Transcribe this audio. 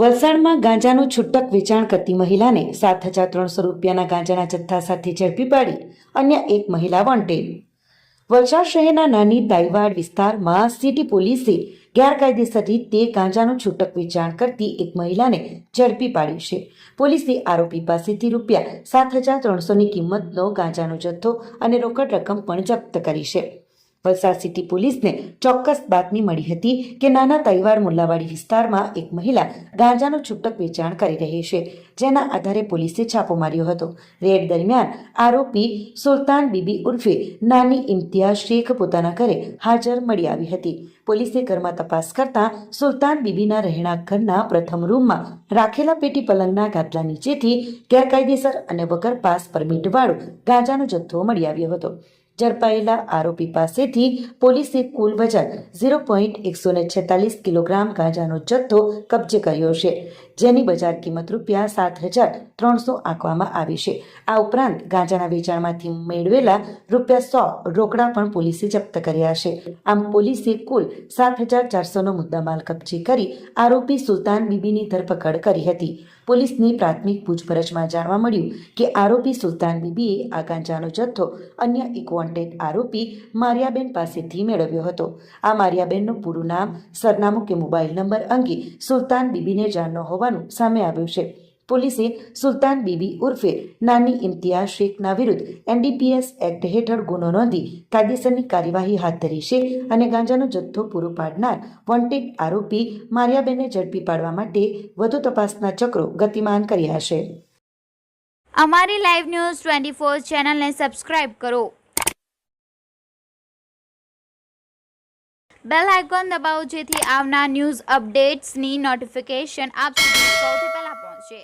વલસાડમાં ગાંજાનું છૂટક વેચાણ કરતી મહિલાને સાત હજાર ત્રણસો રૂપિયાના ગાંજાના જથ્થા સાથે ઝડપી પાડી અન્ય એક મહિલા વોન્ટેડ. વલસાડ શહેરના નાની દાઈવાડ વિસ્તારમાં સિટી પોલીસે ગેરકાયદેસર રીતે ગાંજાનું છૂટક વેચાણ કરતી એક મહિલાને ઝડપી પાડી છે. પોલીસે આરોપી પાસેથી રૂપિયા સાત હજાર ત્રણસોની કિંમતનો ગાંજાનો જથ્થો અને રોકડ રકમ પણ જપ્ત કરી છે. વલસાડ સિટી પોલીસને ચોક્કસ બાતમી મળી હતી કે નાના તૈવાડ મુલ્લાવાડી વિસ્તારમાં એક મહિલા ગાંજાનું છૂટક વેચાણ કરી રહી છે, જેના આધારે પોલીસે છાપો માર્યો હતો. રેડ દરમિયાન આરોપી સુલતાન બીબી ઉર્ફે નાની ઇમ્તિયાઝ શેખ પોતાના ઘરે હાજર મળી આવી હતી. પોલીસે ઘરમાં તપાસ કરતા સુલતાન બીબીના રહેણાંક ઘરના પ્રથમ રૂમમાં રાખેલા પેટી પલંગના ગાદલા નીચેથી ગેરકાયદેસર અને વગર પાસ પરમિટવાળો ગાંજાનો જથ્થો મળી આવ્યો હતો. ઝડપાયેલા આરોપી પાસેથી પોલીસે કુલ વજન ઝીરો પોઈન્ટ એકસો ને છેતાલીસ કિલોગ્રામ ગાંજાનો જથ્થો કબજે કર્યો છે, જેની બજાર કિંમત રૂપિયા સાત હજાર ત્રણસો આંકવામાં આવી છે. આ ઉપરાંત ગાંજાના વેચાણમાંથી મેળવેલા રૂપિયા સો રોકડા પણ પોલીસે જપ્ત કર્યા છે. આમ પોલીસે કુલ સાત હજાર ચારસોનો મુદ્દામાલ કબજે કરી આરોપી સુલતાન બીબીની ધરપકડ કરી હતી. પોલીસની પ્રાથમિક પૂછપરછમાં જાણવા મળ્યું કે આરોપી સુલતાન બીબીએ આ ગાંજાનો જથ્થો અન્ય એક વોન્ટેડ આરોપી મારિયાબેન પાસેથી મેળવ્યો હતો. આ મારિયાબેનનું પૂરું નામ, સરનામું કે મોબાઈલ નંબર અંગે સુલતાન બીબીને જાણનો હોવાનું સામે આવ્યું છે. પોલીસે સુલતાન બીબી ઉર્ફે નાની ઇમ્તિયાઝ શેખના વિરુદ્ધ એનડીપીએસ એક્ટ હેઠળ ગુનો નોંધી કાયદેસરની કાર્યવાહી હાથ ધરી છે અને ગાંજાનો જથ્થો પૂરો પાડનાર વોન્ટેડ આરોપી મારિયાબેનને ઝડપી પાડવા માટે વધુ તપાસના ચક્રો ગતિમાન કર્યા છે. અમારી લાઈવ ન્યૂઝ ટ્વેન્ટી ફોર ચેનલને સબસ્ક્રાઇબ કરો. બેલ આઇકોન દબાવો જેથી આવનાર ન્યૂઝ અપડેટ્સની નોટિફિકેશન આપ સુધી સૌથી પહેલા પહોંચે.